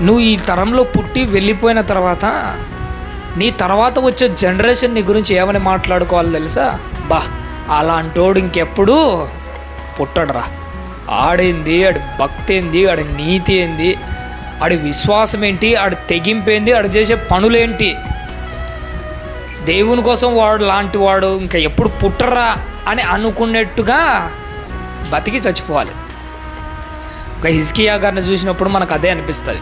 నువ్వు ఈ తరంలో పుట్టి వెళ్ళిపోయిన తర్వాత నీ తర్వాత వచ్చే జనరేషన్ నీ గురించి ఏమని మాట్లాడుకోవాలి తెలుసా? బా అలాంటోడు ఇంకెప్పుడు పుట్టడురా. ఆడేంది ఆడి భక్తి ఏంది ఆడి నీతి ఏంది ఆడి విశ్వాసం ఏంటి ఆడి తెగింపు ఏంది ఆడు చేసే పనులేంటి? దేవుని కోసం వాడు లాంటి వాడు ఇంకా ఎప్పుడు పుట్టరా అని అనుకున్నట్టుగా బతికి చచ్చిపోవాలి. ఒక హిస్కియా గారిని చూసినప్పుడు మనకు అదే అనిపిస్తుంది.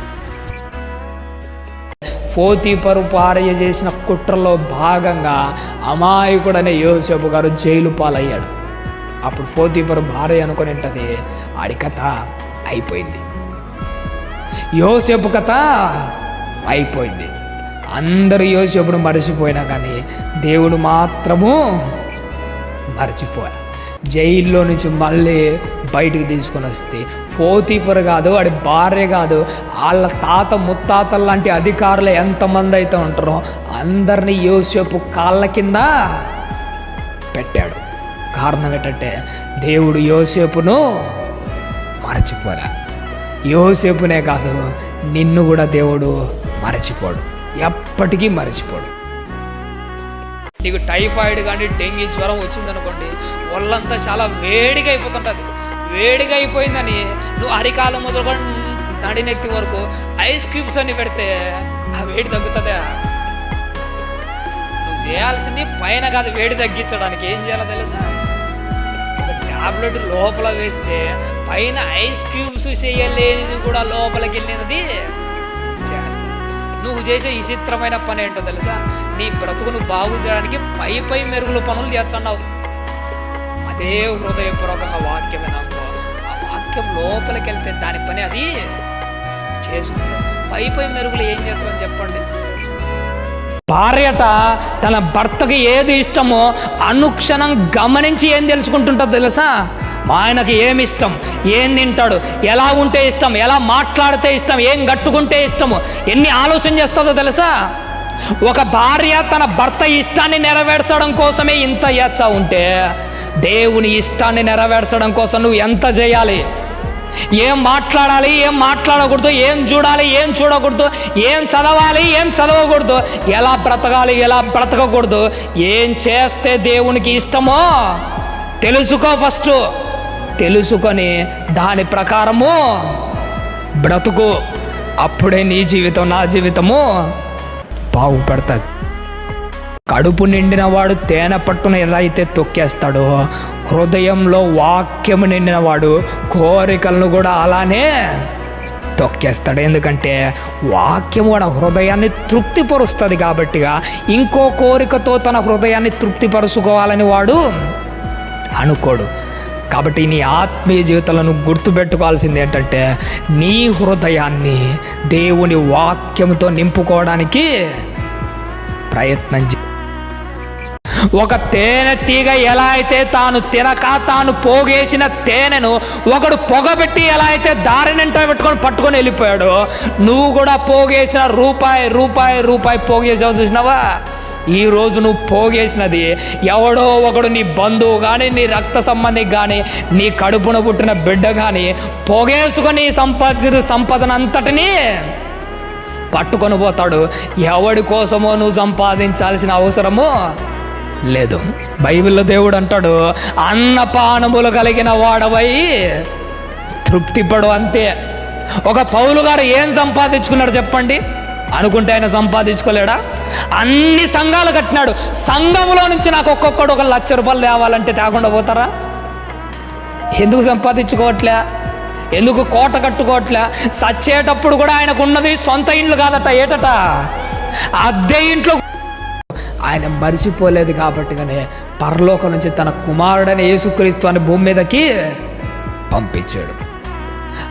పోతీపరు పారయ్య చేసిన కుట్రలో భాగంగా అమాయకుడనే యోసేపు గారు జైలు పాలయ్యాడు. అప్పుడు పోతీపరు భార్య అనుకుని ఉంటుంది ఆడి కథ అయిపోయింది. యోసేపు కథ అయిపోయింది. అందరూ యోసేపును మరచిపోయినా కానీ దేవుడు మాత్రము మర్చిపోయారు జైల్లో నుంచి మళ్ళీ బయటికి తీసుకొని వస్తే ఫోతీపర్ కాదు వాడి భార్య కాదు వాళ్ళ తాత ముత్తాతల లాంటి అధికారులు ఎంతమంది అయితే ఉంటారో అందరినీ యోసేపు కాళ్ళ కింద పెట్టాడు. కారణం ఏంటంటే దేవుడు యోసేపును మరచిపోరా యోసేపునే కాదు నిన్ను కూడా దేవుడు మరచిపోడు. ఎప్పటికీ మరచిపోడు. నీకు టైఫాయిడ్ కానీ డెంగీ జ్వరం వచ్చిందనుకోండి ఒళ్ళంతా చాలా వేడిగా అయిపోతుంటుంది. వేడిగా అయిపోయిందని నువ్వు అరికాలం మొదలుకొని నడినెత్తి వరకు ఐస్ క్యూబ్స్ అని పెడితే ఆ వేడి తగ్గుతుందా? నువ్వు చేయాల్సింది పైన కాదు వేడి తగ్గించడానికి ఏం చేయాలో తెలుసా? టాబ్లెట్ లోపల వేస్తే పైన ఐస్ క్యూబ్స్ చేయలేనిది కూడా లోపలికి వెళ్ళినది చేస్తా. నువ్వు చేసే విచిత్రమైన పని ఏంటో తెలుసా? నీ బ్రతుకును బాగు చేయడానికి పై పై మెరుగుల పనులు చేస్తున్నావు. అదే హృదయపూర్వకంగా వాక్యం అనుకో ఆ వాక్యం లోపలికి వెళ్తే దాని పని అది చేసుకుంటాం. పై పై మెరుగులు ఏం చేస్తామని చెప్పండి? భార్యట తన భర్తకి ఏది ఇష్టమో అనుక్షణం గమనించి ఏం తెలుసుకుంటుంటుంది తెలుసా? మా ఆయనకి ఏమి ఇష్టం? ఏం తింటాడు? ఎలా ఉంటే ఇష్టం? ఎలా మాట్లాడితే ఇష్టం? ఏం కట్టుకుంటే ఇష్టము? ఎన్ని ఆలోచన చేస్తుందో తెలుసా? ఒక భార్య తన భర్త ఇష్టాన్ని నెరవేర్చడం కోసమే ఇంత చేస్తా ఉంటే దేవుని ఇష్టాన్ని నెరవేర్చడం కోసం నువ్వు ఎంత చేయాలి? ఏం మాట్లాడాలి ఏం మాట్లాడకూడదు ఏం చూడాలి ఏం చూడకూడదు ఏం చదవాలి ఏం చదవకూడదు ఎలా బ్రతకాలి ఎలా బ్రతకకూడదు ఏం చేస్తే దేవునికి ఇష్టమో తెలుసుకో ఫస్ట్. తెలుసుకొని దాని ప్రకారము బ్రతుకు. అప్పుడే నీ జీవితం నా జీవితము బాగుపడుతుంది. కడుపు నిండిన వాడు తేనె పట్టును ఎలా అయితే తొక్కేస్తాడో హృదయంలో వాక్యము నిండిన వాడు కోరికలను కూడా అలానే తొక్కేస్తాడు. ఎందుకంటే వాక్యం వాడు హృదయాన్ని తృప్తిపరుస్తుంది కాబట్టిగా ఇంకో కోరికతో తన హృదయాన్ని తృప్తిపరుచుకోవాలని వాడు అనుకోడు. కాబట్టి నీ ఆత్మీయ జీవితాలను గుర్తుపెట్టుకోవాల్సింది ఏంటంటే నీ హృదయాన్ని దేవుని వాక్యంతో నింపుకోవడానికి ప్రయత్నం చే ఒక తేనె తీగ ఎలా అయితే తాను తినక తాను పోగేసిన తేనెను ఒకడు పొగబెట్టి ఎలా అయితే దారినింట పెట్టుకొని పట్టుకొని వెళ్ళిపోయాడో నువ్వు కూడా పోగేసిన రూపాయి రూపాయి రూపాయి పోగేసావు చూసినావా? ఈ రోజు నువ్వు పోగేసినది ఎవడో ఒకడు నీ బంధువు కానీ నీ రక్త సంబంధికి కానీ నీ కడుపున పుట్టిన బిడ్డ కానీ పోగేసుకొని సంపాదించిన సంపదనంతటినీ పట్టుకొని పోతాడు. ఎవడి కోసమో నువ్వు సంపాదించాల్సిన అవసరము లేదు. బైబిల్లో దేవుడు అంటాడు అన్నపానములు కలిగిన వాడవై తృప్తిపడు అంతే. ఒక పౌలు గారు ఏం సంపాదించుకున్నాడు చెప్పండి? అనుకుంటే ఆయన సంపాదించుకోలేడా? అన్ని సంఘాలు కట్టినాడు. సంఘంలో నుంచి నాకు ఒక్కొక్కడు ఒక లక్ష రూపాయలు తేవాలంటే తేకుండా పోతారా? ఎందుకు సంపాదించుకోవట్లే? ఎందుకు కోట కట్టుకోవట్లే? సచ్చేటప్పుడు కూడా ఆయనకు ఉన్నది సొంత ఇండ్లు కాదట ఏటట? అద్దె ఇంట్లో ఆయన మరిచిపోలేదు కాబట్టిగానే పరలోకం నుంచి తన కుమారుడైన యేసుక్రీస్తు అని భూమి మీదకి పంపించాడు.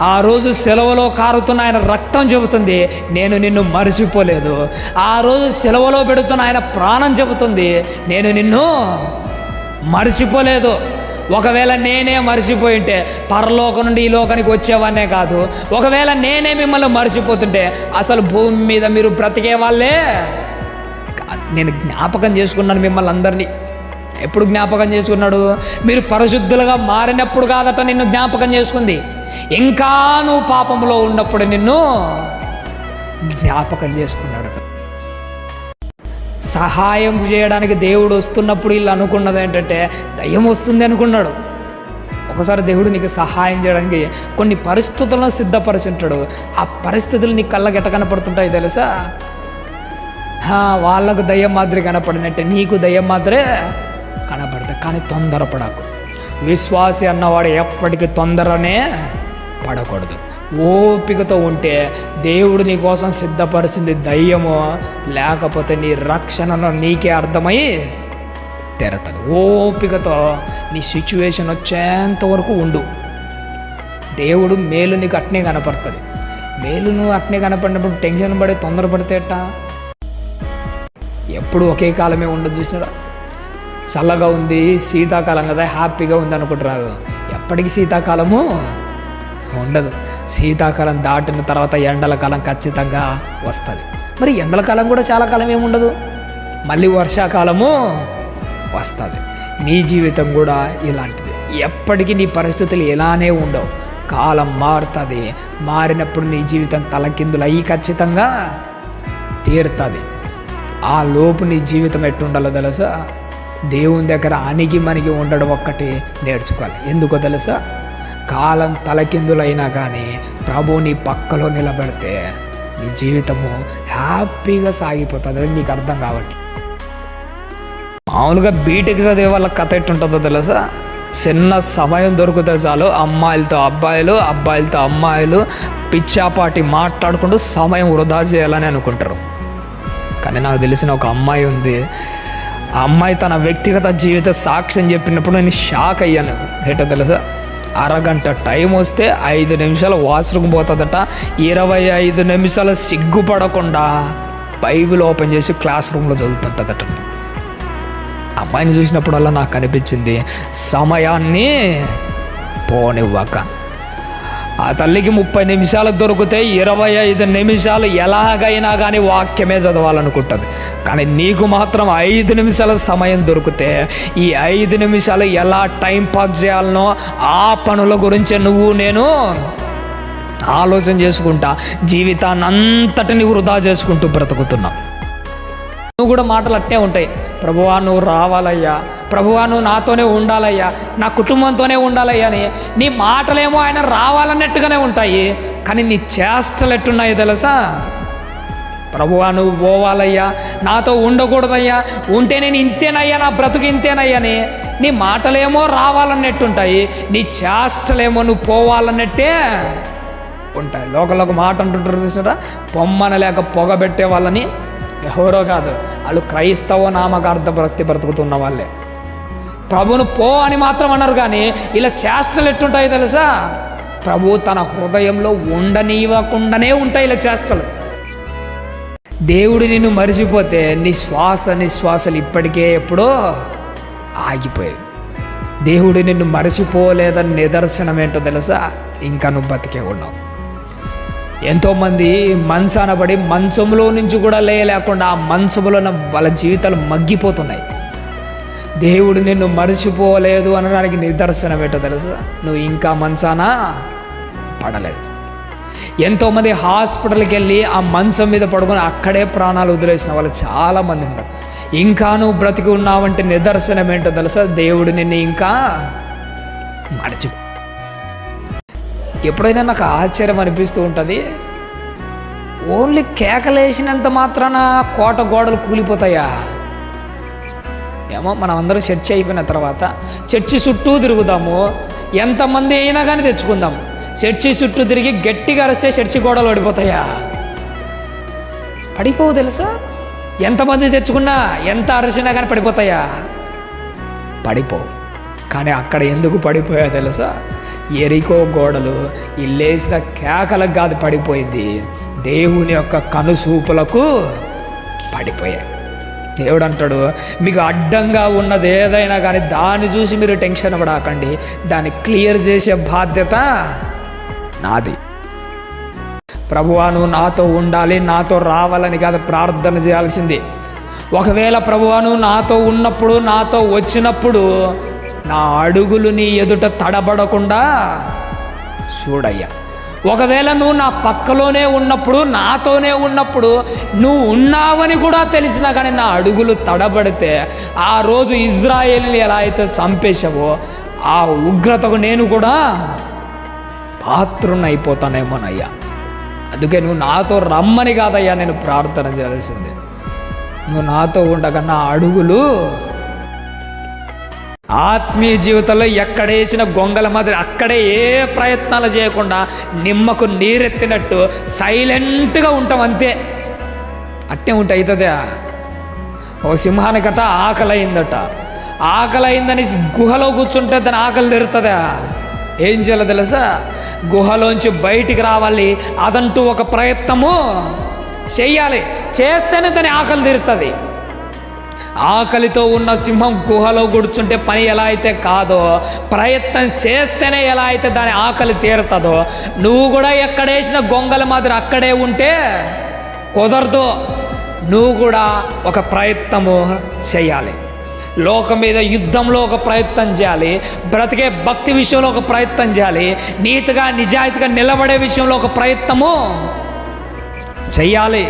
ఆ రోజు సెలవులో కారుతున్న ఆయన రక్తం చెబుతుంది నేను నిన్ను మరిచిపోలేదు. ఆ రోజు సెలవులో పెడుతున్న ఆయన ప్రాణం చెబుతుంది నేను నిన్ను మర్చిపోలేదు. ఒకవేళ నేనే మర్చిపోయింటే పరలోకం నుండి ఈ లోకానికి వచ్చేవాన్నే కాదు. ఒకవేళ నేనే మిమ్మల్ని మర్చిపోతుంటే అసలు భూమి మీద మీరు బ్రతికే వాళ్ళే? నేను జ్ఞాపకం చేసుకున్నాను మిమ్మల్ని అందరినీ. ఎప్పుడు జ్ఞాపకం చేసుకున్నాడు? మీరు పరిశుద్ధులుగా మారినప్పుడు కాదట నిన్ను జ్ఞాపకం చేసుకుంది. ఇంకా నువ్వు పాపంలో ఉన్నప్పుడు నిన్ను జ్ఞాపకం చేసుకున్నాడట. సహాయం చేయడానికి దేవుడు వస్తున్నప్పుడు వీళ్ళు అనుకున్నది ఏంటంటే దయ్యం వస్తుంది అనుకున్నాడు. ఒకసారి దేవుడు నీకు సహాయం చేయడానికి కొన్ని పరిస్థితులను సిద్ధపరిచి ఉంటాడు. ఆ పరిస్థితులు నీ కళ్ళకి ఎట్ట కనపడుతుంటాయి తెలుసా? వాళ్ళకు దయ్యం మాదిరి కనపడినట్టే నీకు దయ్యం మాదిరే కనపడతాయి కానీ తొందరపడకు. విశ్వాసి అన్నవాడు ఎప్పటికీ తొందరనే పడకూడదు. ఓపికతో ఉంటే దేవుడు నీ కోసం సిద్ధపరిచింది దయ్యము లేకపోతే నీ రక్షణలో నీకే అర్థమై తెరతది ఓపికతో నీ సిచ్యువేషన్ వచ్చేంత వరకు ఉండు. దేవుడు మేలు నీకు అట్నే కనపడుతుంది మేలు నువ్వు అట్నే కనపడినప్పుడు టెన్షన్ పడి తొందరపడితే ఎట్టా? ఎప్పుడు ఒకే కాలమే ఉండదు చూసారా? చల్లగా ఉంది శీతాకాలం కదా హ్యాపీగా ఉంది అనుకుంటున్నారు ఎప్పటికీ శీతాకాలము ఉండదు. శీతాకాలం దాటిన తర్వాత ఎండల కాలం ఖచ్చితంగా వస్తుంది. మరి ఎండల కాలం కూడా చాలా కాలం ఏముండదు మళ్ళీ వర్షాకాలము వస్తుంది. నీ జీవితం కూడా ఇలాంటిది. ఎప్పటికీ నీ పరిస్థితులు ఇలానే ఉండవు. కాలం మారుతుంది. మారినప్పుడు నీ జీవితం తలకిందులు అయ్యి ఖచ్చితంగా తీరుతుంది. ఆ లోపు నీ జీవితం ఎట్టుండాలో తెలుసా? దేవుని దగ్గర అణిగి మనకి ఉండడం ఒక్కటి నేర్చుకోవాలి. ఎందుకో తెలుసా? కాలం తలకిందులైనా కానీ ప్రభు నీ పక్కలో నిలబెడితే నీ జీవితము హ్యాపీగా సాగిపోతుంది. అది నీకు అర్థం కాబట్టి. మామూలుగా బీటెక్ చదివే వాళ్ళ కథ ఎట్టుంటుందో తెలుసా? చిన్న సమయం దొరికితే చాలు అమ్మాయిలతో అబ్బాయిలు అబ్బాయిలతో అమ్మాయిలు పిచ్చాపాటి మాట్లాడుకుంటూ సమయం వృధా చేయాలని అనుకుంటారు. కానీ నాకు తెలిసిన ఒక అమ్మాయి ఉంది. ఆ అమ్మాయి తన వ్యక్తిగత జీవిత సాక్ష్యం చెప్పినప్పుడు నేను షాక్ అయ్యాను. ఏంటో తెలుసా? అరగంట టైం వస్తే ఐదు నిమిషాలు వాష్రూమ్ పోతుందట. ఇరవై ఐదు నిమిషాలు సిగ్గుపడకుండా బైబిల్ ఓపెన్ చేసి క్లాస్ రూమ్లో చదువుతుంటుందట. అమ్మాయిని చూసినప్పుడల్లా నాకు అనిపించింది సమయాన్ని పోనివ్వక. ఆ తల్లికి ముప్పై నిమిషాలు దొరికితే ఇరవై ఐదు నిమిషాలు ఎలాగైనా కానీ వాక్యమే చదవాలనుకుంటుంది. కానీ నీకు మాత్రం ఐదు నిమిషాల సమయం దొరికితే ఈ ఐదు నిమిషాలు ఎలా టైం పాస్ చేయాలనో ఆ పనుల గురించే నువ్వు నేను ఆలోచన చేసుకుంటా జీవితాన్ని అంతటిని వృధా చేసుకుంటూ బ్రతుకుతున్నావు. నువ్వు కూడా మాటలు అట్టే ఉంటాయి. ప్రభువా నువ్వు రావాలయ్యా. ప్రభువా నువ్వు నాతోనే ఉండాలయ్యా. నా కుటుంబంతోనే ఉండాలయ్యా అని. నీ మాటలేమో ఆయన రావాలన్నట్టుగానే ఉంటాయి. కానీ నీ చేష్టలు ఎట్టున్నాయి తెలుసా? ప్రభువా నువ్వు పోవాలయ్యా. నాతో ఉండకూడదయ్యా. ఉంటే నేను ఇంతేనయ్యా నా బ్రతుకు ఇంతేనయ్యని నీ మాటలేమో రావాలన్నట్టుంటాయి. నీ చేష్టలేమో నువ్వు పోవాలన్నట్టే ఉంటాయి. లోకల్ ఒక మాట అంటుంటారు చూసారా? పొమ్మన లేక పొగబెట్టే వాళ్ళని ఎవరో కాదు. వాళ్ళు క్రైస్తవ నామకార్థ భక్తి బ్రతుకుతున్న వాళ్ళే. ప్రభును పో అని మాత్రం అన్నారు కానీ ఇలా చేష్టలు ఎట్టుంటాయి తెలుసా? ప్రభు తన హృదయంలో ఉండనివ్వకుండానే ఉంటాయి ఇలా చేష్టలు. దేవుడు నిన్ను మరిచిపోతే నీ శ్వాస నిశ్వాసలు ఇప్పటికే ఎప్పుడో ఆగిపోయాయి. దేవుడు నిన్ను మరిచిపోలేదని నిదర్శనం ఏంటో తెలుసా? ఇంకా నువ్వు బతికే ఉన్నావు. ఎంతోమంది మంచాన పడి మంచంలో నుంచి కూడా లేకుండా ఆ మంచంలో వాళ్ళ జీవితాలు మగ్గిపోతున్నాయి. దేవుడు నిన్ను మర్చిపోలేదు అనడానికి నిదర్శనం ఏంటో తెలుసా? నువ్వు ఇంకా మంచాన పడలేదు. ఎంతోమంది హాస్పిటల్కి వెళ్ళి ఆ మంచం మీద పడుకొని అక్కడే ప్రాణాలు వదిలేసిన వాళ్ళు చాలామంది ఉన్నారు. ఇంకా నువ్వు బ్రతికి ఉన్నావంటే నిదర్శనం ఏంటో తెలుసా? దేవుడు నిన్ను ఇంకా మరచిపో ఎప్పుడైనా నాకు ఆశ్చర్యం అనిపిస్తూ ఉంటుంది. ఓన్లీ కేకలేసినంత మాత్రాన కోట గోడలు కూలిపోతాయా? ఏమో మనం అందరం చర్చి అయిపోయిన తర్వాత చర్చి చుట్టూ తిరుగుదాము. ఎంతమంది అయినా కానీ తెచ్చుకుందాం. చర్చి చుట్టూ తిరిగి గట్టిగా అరిస్తే చర్చి గోడలు పడిపోతాయా? పడిపోవు తెలుసా? ఎంతమంది తెచ్చుకున్నా ఎంత అరిసినా కానీ పడిపోతాయా? పడిపోవు. కానీ అక్కడ ఎందుకు పడిపోయా తెలుసా? ఎరికో గోడలు ఇల్లేసిన కేకలకు కాదు పడిపోయింది. దేవుని యొక్క కనుసూపులకు పడిపోయాయి. దేవుడు అంటాడు మీకు అడ్డంగా ఉన్నది ఏదైనా కానీ దాన్ని చూసి మీరు టెన్షన్ పడకండి. దాన్ని క్లియర్ చేసే బాధ్యత నాది. ప్రభువా నువ్వు నాతో ఉండాలి నాతో రావాలని కాదు ప్రార్థన చేయాల్సింది. ఒకవేళ ప్రభువాను నాతో ఉన్నప్పుడు నాతో వచ్చినప్పుడు నా అడుగులు నీ ఎదుట తడబడకుండా చూడయ్యా. ఒకవేళ నువ్వు నా పక్కలోనే ఉన్నప్పుడు నాతోనే ఉన్నప్పుడు నువ్వు ఉన్నావని కూడా తెలిసినా కానీ నా అడుగులు తడబడితే ఆ రోజు ఇజ్రాయేల్ని ఎలా అయితే చంపేశావో ఆ ఉగ్రతకు నేను కూడా పాత్రుని అయిపోతానేమోనయ్యా అందుకే నువ్వు నాతో రమ్మని కాదయ్యా నేను ప్రార్థన చేయాల్సింది. నువ్వు నాతో ఉండగా నా అడుగులు ఆత్మీయ జీవితంలో ఎక్కడేసిన గొంగల మాదిరి అక్కడే ఏ ప్రయత్నాలు చేయకుండా నిమ్మకు నీరెత్తినట్టు సైలెంట్గా ఉంటాం అంతే. అట్టే ఉంటే అవుతుందా ఓ సింహానికట ఆకలైందట. ఆకలైందని ఆకలి గుహలో కూర్చుంటే దాని ఆకలి తెరుతుందా. ఏం చేయాలో తెలుసా? గుహలోంచి బయటికి రావాలి. అదంటూ ఒక ప్రయత్నము చెయ్యాలి చేస్తేనే దాని ఆకలి తీరుతుంది. ఆకలితో ఉన్న సింహం గుహలో కూర్చుంటే పని ఎలా అయితే కాదో ప్రయత్నం చేస్తేనే ఎలా అయితే దాని ఆకలి తీరుతుందో నువ్వు కూడా ఎక్కడేసిన గొంగల మాదిరి అక్కడే ఉంటే కుదరదు. నువ్వు కూడా ఒక ప్రయత్నము చేయాలి. లోకం మీద యుద్ధంలో ఒక ప్రయత్నం చేయాలి. బ్రతికే భక్తి విషయంలో ఒక ప్రయత్నం చేయాలి. నీతిగా నిజాయితీగా నిలబడే విషయంలో ఒక ప్రయత్నము చెయ్యాలి